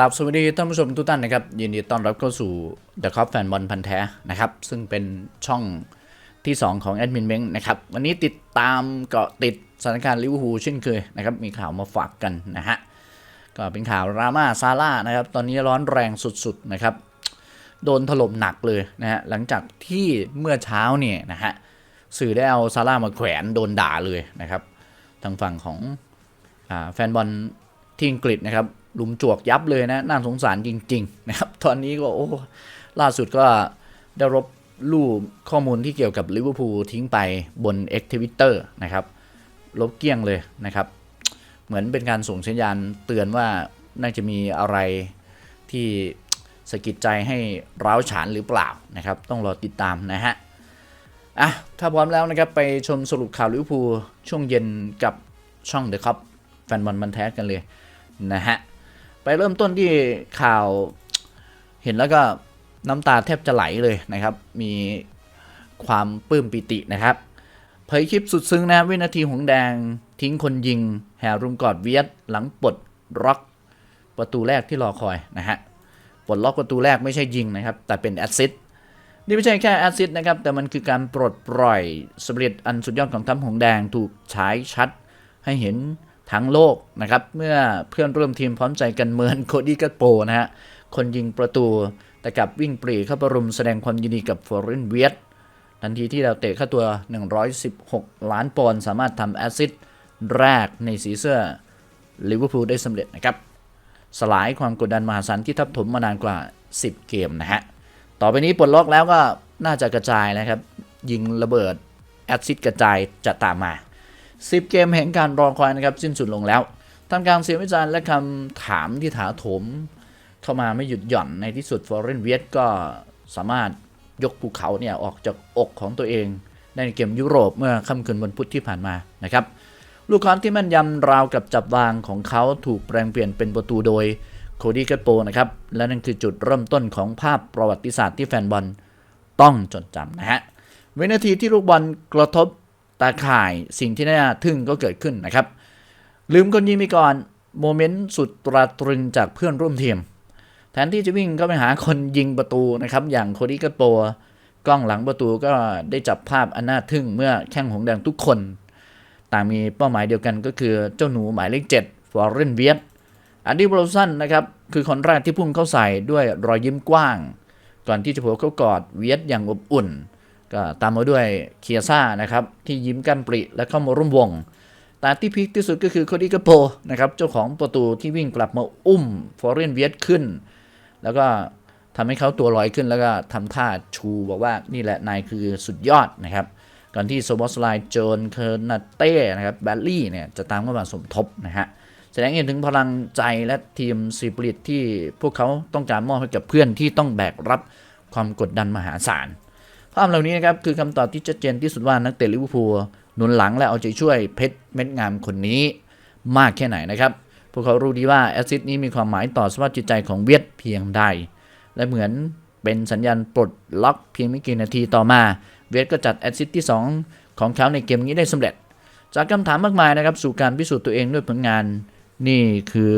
กราบสวัสดีท่านผู้ชมทุกท่านนะครับ ยินดีต้อนรับเข้าสู่ The Cop แฟนบอลพันแท้นะครับ ซึ่งเป็นช่องที่ 2 ของแอดมินเม้งนะครับ วันนี้ติดตามเกาะติดสถานการณ์ลิเวอร์พูลเช่นเคยนะครับ มีข่าวมาฝากกันนะฮะ ก็เป็นข่าวราม่าซาร่านะครับ ตอนนี้ร้อนแรงสุดๆนะครับ โดนถล่มหนักเลยนะฮะ หลังจากที่เมื่อเช้าเนี่ยนะฮะ สื่อได้เอาซาร่ามาแขวนโดนด่าเลยนะครับ ทางฝั่งของอแฟนบอลที่อังกฤษนะครับลุมจวกยับเลยนะ น่าสงสารจริง ๆ นะครับ ตอนนี้ก็โอ้ล่าสุดก็ได้รับรูปข้อมูลที่เกี่ยวกับลิเวอร์พูลทิ้งไปบน X Twitter นะครับ ลบเกลี้ยงเลยนะครับ เหมือนเป็นการส่งสัญญาณเตือนว่าน่าจะมีอะไรที่สะกิดใจให้ร้าวฉานหรือเปล่านะครับ ต้องรอติดตามนะฮะอะถ้าพร้อมแล้วนะครับไปชมสรุปข่าวลิเวอร์พูลช่วงเย็นกับช่องเดอะคัพแฟนบอลมันแท้กันเลยนะฮะ ไปเริ่มต้นที่ข่าวเห็นแล้วก็น้ำตาแทบจะไหลเลยนะครับ มีความปลื้มปิตินะครับเผยคลิปสุดซึ้งนะวินาทีหงแดงทิ้งคนยิง แห่รุมกอดเวียดหลังปลดล็อกประตูแรกที่รอคอยนะฮะปลดล็อกประตูแรกไม่ใช่ยิงนะครับ แต่เป็นแอสซิสต์นี่ไม่ใช่แค่แอซิดนะครับ แต่มันคือการปลดปล่อยสปิริตอันสุดยอดของทัพหงแดงถูกฉายชัดให้เห็น ทั้งโลกนะครับ เมื่อเพื่อนร่วมทีมพร้อมใจกันเมินโคดี้กัตโปนะฮะ คนยิงประตู แต่กลับวิ่งปรีเข้าประรุมแสดงความยินดีกับฟอร์เรนเวียตทันทีที่เราเตะค่าตัว 116 ล้านปอนด์สามารถทำแอซิดแรกในสีเสื้อลิเวอร์พูลได้สำเร็จนะครับ สลายความกดดันมหาศาลที่ทับถมมานานกว่า 10 เกมนะฮะ ต่อไปนี้ปลดล็อกแล้วก็น่าจะกระจายนะครับ ยิงระเบิดแอซิดกระจายจะตามมา 10 เกมแห่งการรอคอยนะครับสิ้นสุดลงแล้วทำการเสียงวิจารณ์และคำถามที่ถาโถม เข้ามาไม่หยุดหย่อนในที่สุดฟอร์เรนเวียตก็สามารถยกภูเขาเนี่ยออกจากอกของตัวเองในเกมยุโรปเมื่อค่ำคืนวันพุธที่ผ่านมานะครับลูกคอนที่แม่นยำราวกับจับวางของเขาถูกแปลงเปลี่ยนเป็นประตูโดยโคดี้กัตโปนะครับ และนั่นคือจุดเริ่มต้นของภาพประวัติศาสตร์ที่แฟนบอลต้องจดจำนะฮะวินาทีที่ลูกบอลกระทบ ตาข่ายสิ่งที่น่าทึ่งก็เกิดขึ้นนะครับ ลืมคนยิงไปก่อนโมเมนต์สุดตราตรึงจากเพื่อนร่วมทีม แทนที่จะวิ่งเข้าไปหาคนยิงประตูนะครับ อย่างโคดี้กัตโปกล้องหลังประตูก็ได้จับภาพอันน่าทึ่งเมื่อแข้งหงแดงทุกคน ต่างมีเป้าหมายเดียวกันก็คือเจ้าหนูหมายเลข7ฟอร์เรนเวียตอันดี้บรสันนะครับ คือคนแรกที่พุ่งเข้าใส่ด้วยรอยยิ้มกว้าง ก่อนที่จะโผล่เข้ากอดเวียตอย่างอบอุ่น ก็ตามมาด้วยเคียซ่านะครับที่ยิ้มกันปริและเข้ามาร่วมวง แต่ที่พีคที่สุดก็คือโคดี้กโปนะครับเจ้าของประตูที่วิ่งกลับมาอุ้มฟอร์เรนเวียตขึ้น แล้วก็ทำให้เขาตัวลอยขึ้นแล้วก็ทำท่าชูบอกว่านี่แหละนายคือสุดยอดนะครับก่อนที่โซบอสไลโจนเคอร์นาเต้นะครับแบลลี่เนี่ยจะตามเข้ามาสมทบนะฮะแสดงเห็นถึงพลังใจและทีมสีปริตที่พวกเขาต้องการมอบให้กับเพื่อนที่ต้องแบกรับความกดดันมหาศาล ภาพเหล่านี้นะครับคือคำตอบที่ชัดเจนที่สุดว่านักเตะลิเวอร์พูลหนุนหลังและเอาใจช่วยเพชรเม็ดงามคนนี้มากแค่ไหนนะครับ พวกเขารู้ดีว่าแอสซิสต์นี้มีความหมายต่อสภาพจิตใจของเวียดเพียงใด และเหมือนเป็นสัญญาณปลดล็อกเพียงไม่กี่นาทีต่อมา เวียดก็จัดแอสซิสต์ที่ 2 ของเขาในเกมนี้ได้สำเร็จ จากคำถามมากมายนะครับสู่การพิสูจน์ตัวเองด้วยผลงาน นี่คือ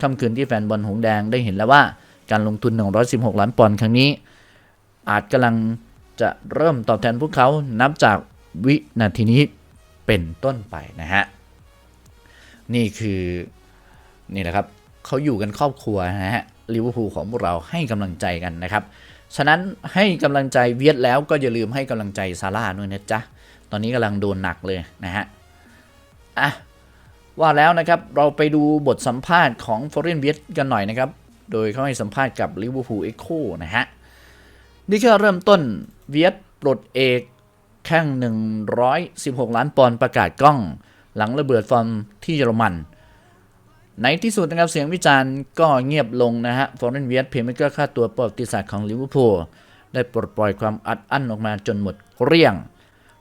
ค่ำคืนที่แฟนบอลหงแดงได้เห็นแล้วว่า การลงทุน 116 ล้านปอนด์ครั้งนี้ อาจกำลัง จะเริ่มตอบแทนพวกเขานับจากวินาทีนี้เป็นต้นไปนะฮะ นี่คือนี่แหละครับเขาอยู่กันครอบครัวนะฮะลิเวอร์พูลของพวกเราให้กำลังใจกันนะครับ ฉะนั้นให้กำลังใจเวียดแล้วก็อย่าลืมให้กำลังใจซาร่าด้วยนะจ๊ะ ตอนนี้กำลังโดนหนักเลยนะฮะ อะ ว่าแล้วนะครับเราไปดูบทสัมภาษณ์ของฟอร์เรนเวียดกันหน่อยนะครับ โดยเขาให้สัมภาษณ์กับลิเวอร์พูลเอ็กโคนะฮะ นี่แค่เริ่มต้นเวียดปลดเอกแข้ง116 ล้านปอนด์ประกาศกล้อง หลังระเบิดฟอร์มที่เยอรมัน ในที่สุดนะครับเสียงวิจารณ์ก็เงียบลงนะฮะฟอร์เรนเวียดเพย์เมเกอร์ค่าตัวประวัติศาสตร์ของลิเวอร์พูลได้ปลดปล่อยความอัดอั้นออกมาจนหมดเกลี้ยง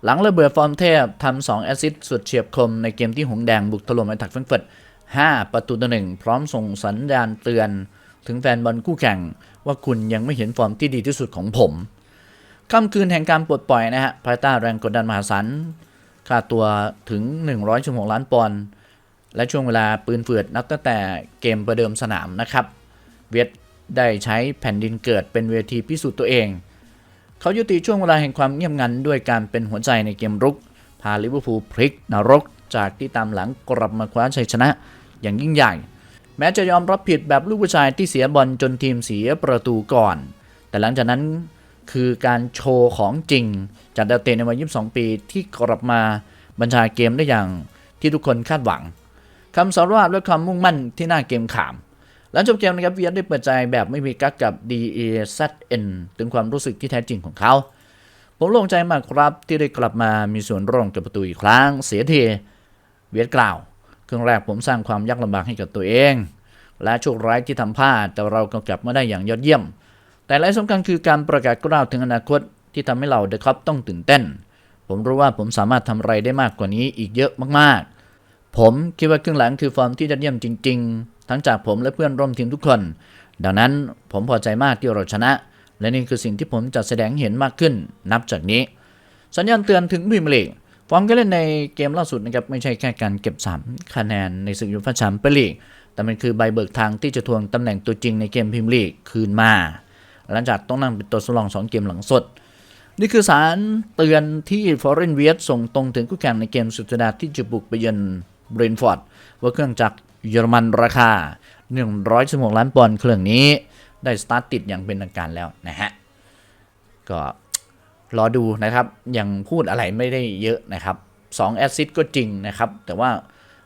หลังระเบิดฟอร์มเทพทำ2แอสซิสต์สุดเฉียบคมในเกมที่หงแดงบุกถล่มไอถักเฟรงเฟิร์ต5ประตูต่อหนึ่งพร้อมส่งสัญญาณเตือน ถึงแฟนบอลคู่แข่ง ว่าคุณยังไม่เห็นฟอร์มที่ดีที่สุดของผมค่ำคืนแห่งการปลดปล่อยนะฮะภายใต้แรงกดดันมหาศาลค่าตัวถึง 116 ล้านปอนด์และช่วงเวลาปืนเฟือดนับตั้งแต่เกมประเดิมสนามนะครับ เวียดได้ใช้แผ่นดินเกิดเป็นเวทีพิสูจน์ตัวเอง เขายุติช่วงเวลาแห่งความเงียบงันด้วยการเป็นหัวใจในเกมรุก พาลิเวอร์พูลพลิกนรกจากที่ตามหลังกลับมาคว้าชัยชนะอย่างยิ่งใหญ่ แม้จะยอมรับผิดแบบลูกผู้ชายที่เสียบอลจนทีมเสียประตูก่อน แต่หลังจากนั้นคือการโชว์ของจริง จากดาวเตนในวัย 22 ปีที่กลับมาบัญชาเกมได้อย่างที่ทุกคนคาดหวังคำสารภาพและความมุ่งมั่นที่น่าเกรงขาม หลังจบเกมนะครับเวียดได้เปิดใจแบบไม่มีกักกับ DAZN ถึงความรู้สึกที่แท้จริงของเขา ผมโล่งใจมากครับที่ได้กลับมามีส่วนร่วมกับประตูอีกครั้งเสียทีเวียดกล่าว ครึ่งแรกผมสร้างความยากลำบากให้กับตัวเอง และโชคร้ายที่ทำพลาดแต่เราก็กลับมาได้อย่างยอดเยี่ยม แต่และสำคัญคือการประกาศกล่าวถึงอนาคตที่ทำให้เราเดอะคัพต้องตื่นเต้น ผมรู้ว่าผมสามารถทำอะไรได้มากกว่านี้อีกเยอะมากๆ ผมคิดว่าครึ่งหลังคือฟอร์มที่ยอดเยี่ยมจริง ๆ ทั้งจากผมและเพื่อนร่วมทีมทุกคน ดังนั้นผมพอใจมากที่เราชนะ และนี่คือสิ่งที่ผมจะแสดงเห็นมากขึ้น นับจากนี้ สัญญาณเตือนถึงพรีเมียร์ลีก ฟอร์มการเล่นในเกมล่าสุดนะครับไม่ใช่แค่การเก็บ 3 คะแนนในศึกยูฟ่าแชมเปี้ยนลีก แต่มันคือใบเบิกทางที่จะทวงตำแหน่งตัวจริงในเกมพรีเมียร์ลีกคืนมา หลังจากต้องนั่งเป็นตัวสำรอง 2 เกมหลังสด นี่คือสารเตือนที่ฟอร์เรนเวียสส่งตรงถึงคู่แข่งในเกมสุดสัปดาห์ที่จะบุกไปเยือนเบรนฟอร์ดว่าเครื่องจักรเยอรมันราคา 116 ล้านปอนด์เครื่องนี้ ได้สตาร์ทติดอย่างเป็นทางการแล้วนะฮะก็ รอดูนะครับยังพูดอะไรไม่ได้เยอะนะครับ2แอสซิสต์ก็จริงนะครับ แต่ว่า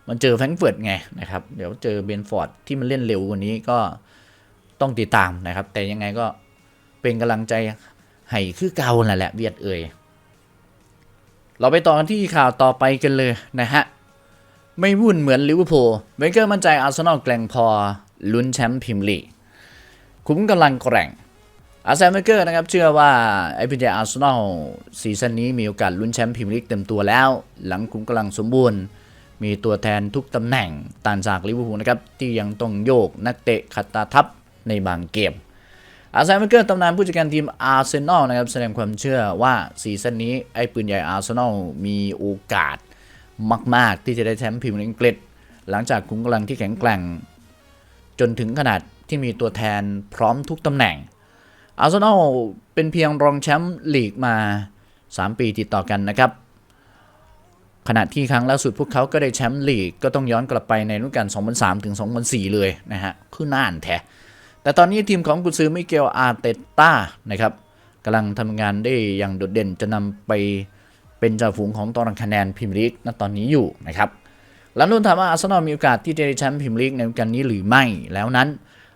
มันเจอแฟรงเฟิร์ตไงนะครับ เดี๋ยวเจอเบนฟอร์ดที่มันเล่นเร็วกว่านี้ก็ต้องติดตามนะครับ แต่ยังไงก็เป็นกำลังใจให้คือเก่านั่นแหละเวียดเอ่ยเราไปต่อกันที่ข่าวต่อไปกันเลยนะฮะ ไม่วุ่นเหมือนลิเวอร์พูลเวนเกอร์มั่นใจอาร์เซนอลแกร่งพอลุ้นแชมป์พรีเมียร์ลีกคุ้มกำลังแกร่ง อาร์เซนอลเกอร์นะครับเชื่อว่าไอพีเจอาร์เซนอลซีซั่นนี้มีโอกาสลุ้นแชมป์พรีเมียร์ลีกเต็มตัวแล้ว หลังคุ้มกำลังสมบูรณ์ มีตัวแทนทุกตำแหน่งต่างจากลิเวอร์พูลนะครับที่ยังต้องโยกนักเตะขัดตาทับในบางเกมอาร์เซนอลเกอร์ตำนานผู้จัดการทีมอาร์เซนอลนะครับแสดงความเชื่อว่าซีซั่นนี้ไอ้ปืนใหญ่อาร์เซนอลมีโอกาสมาก ๆ ที่จะได้แชมป์พรีเมียร์ลีกอังกฤษหลังจากคุ้มกำลังที่แข็งแกร่ง จนถึงขนาดที่มีตัวแทนพร้อมทุกตำแหน่ง อาร์เซนอลเป็นเพียงรองแชมป์ลีกมา 3 ปีติดต่อกันนะครับขณะที่ครั้งล่าสุดพวกเขาก็ได้แชมป์ลีกก็ต้องย้อนกลับไปในฤดูกาล2003 ถึง 2004 เลยนะฮะ คือนานแท้ แต่ตอนนี้ทีมของกุนซือมิเกลอาเตต้านะครับกำลังทำงานได้อย่างโดดเด่นจะนำไปเป็นจ่าฝูงของตารางคะแนนพรีเมียร์ลีกณตอนนี้อยู่นะครับหลังโดนถามว่าอาร์เซนอลมีโอกาสที่จะได้แชมป์พรีเมียร์ลีกในฤดูกาลนี้หรือไม่ แล้วนั้น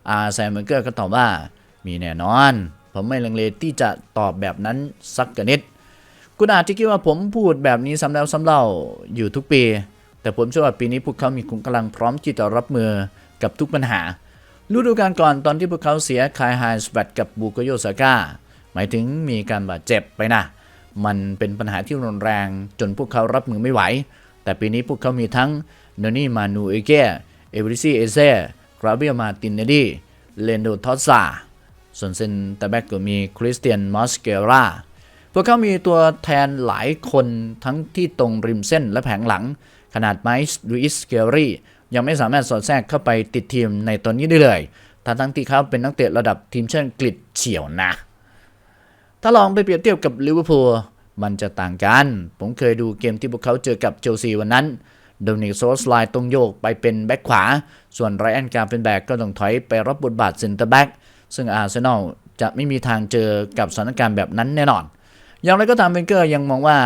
อาร์แซมเบอร์เกอร์ก็ตอบว่า มีแน่นอน ผมไม่ลังเลที่จะตอบแบบนั้นสักกะนิด คุณอาจจะคิดว่าผมพูดแบบนี้ซ้ำแล้วซ้ำเล่าอยู่ทุกปี แต่ผมเชื่อว่าปีนี้พวกเขามีขุมกำลังพร้อมที่จะรับมือกับทุกปัญหาฤดูกาลก่อนตอนที่พวกเขาเสียคายไฮสแบตกับบูโกโยซาก้าหมายถึงมีการบาดเจ็บไปนะ มันเป็นปัญหาที่รุนแรงจนพวกเขารับมือไม่ไหว แต่ปีนี้พวกเขามีทั้งโนนี่มานูเอเกเอเวริซีเอเซ่กราเบียมาตินเนดีเลนโดทอสซา ส่วนเซนเตาแบ็กก็มีคริสเตียนมอสเกราพวกเขามีตัวแทนหลายคนทั้งที่ตรงริมเส้นและแผงหลัง ขนาดไมส์ลูอิสเกลรี่ยังไม่สามารถสอดแทรกเข้าไปติดทีมในตอนนี้ได้เลยทั้งทั้งที่เขาเป็นนักเตะระดับทีมชาติอังกฤษเฉียวนะ ถ้าลองไปเปรียบเทียบกับลิเวอร์พูลมันจะต่างกัน ผมเคยดูเกมที่พวกเขาเจอกับเชลซีวันนั้นโดมินิกโซสไลน์ต้องโยกไปเป็นแบ็คขวา ส่วนไรอันการเป็นแบ็กก็ต้องถอยไปรับบทบาทเซนเตอร์แบ็ก ซึ่งอาร์เซนอลจะไม่มีทางเจอกับสถานการณ์แบบนั้นแน่นอน อย่างไรก็ตามเวนเกอร์ยังมองว่า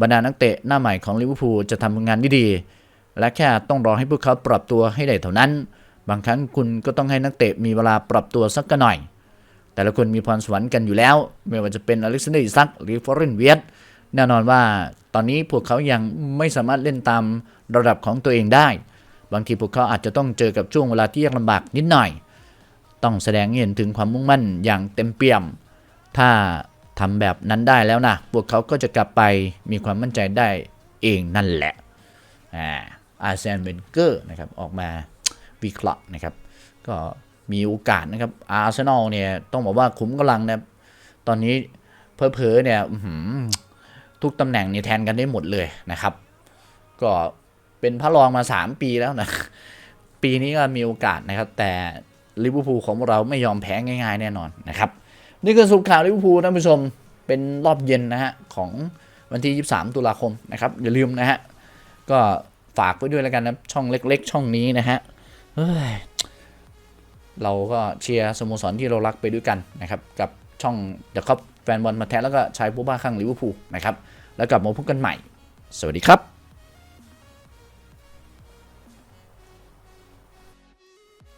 บรรดานักเตะหน้าใหม่ของลิเวอร์พูลจะทำงานด้ดีและแค่ต้องรอให้พวกเขาปรับตัวให้ได้เท่านั้น บางครั้งคุณก็ต้องให้นักเตะมีเวลาปรับตัวสักกันหน่อย แต่ละคนมีพรสวรรค์กันอยู่แล้ว ไม่ว่าจะเป็นอเล็กซานเดอร์อิซักหรือฟอร์เรนเวียตแน่นอนว่าตอนนี้พวกเขายังไม่สามารถเล่นตามระดับของตัวเองได้ บางทีพวกเขาอาจจะต้องเจอกับช่วงเวลาที่ยากลำบากนิดหน่อย ต้องแสดงให้เห็นถึงความมุ่งมั่นอย่างเต็มเปี่ยม ถ้าทำแบบนั้นได้แล้วนะพวกเขาก็จะกลับไปมีความมั่นใจได้เองนั่นแหละอ่าอาร์เซนเวนเกอร์นะครับออกมาวิเคราะห์นะครับก็มีโอกาสนะครับอาร์เซนอลเนี่ยต้องบอกว่าขุมกำลังนะตอนนี้เพอๆเนี่ยทุกตำแหน่งเนี่ยแทนกันได้หมดเลยนะครับ ก็เป็นพระรองมา 3 ปีแล้วนะ ปีนี้ก็มีโอกาสนะครับ แต่ ลิเวอร์พูลของเราไม่ยอมแพ้ง่าย ๆ แน่นอนนะครับ นี่คือสรุปข่าวลิเวอร์พูลท่านผู้ชมเป็นรอบเย็นนะฮะของวันที่ 23 ตุลาคมนะครับอย่าลืมนะฮะก็ฝากไว้ด้วยแล้วกันนะช่องเล็ก ๆ ช่องนี้นะฮะเฮ้ยเราก็เชียร์สโมสรที่เรารักไปด้วยกันนะครับกับช่องเดอะคัพแฟนบอลมาแท้แล้วก็ชายผู้บ้าข้างลิเวอร์พูลนะครับแล้วกลับมาพบกันใหม่ สวัสดีครับ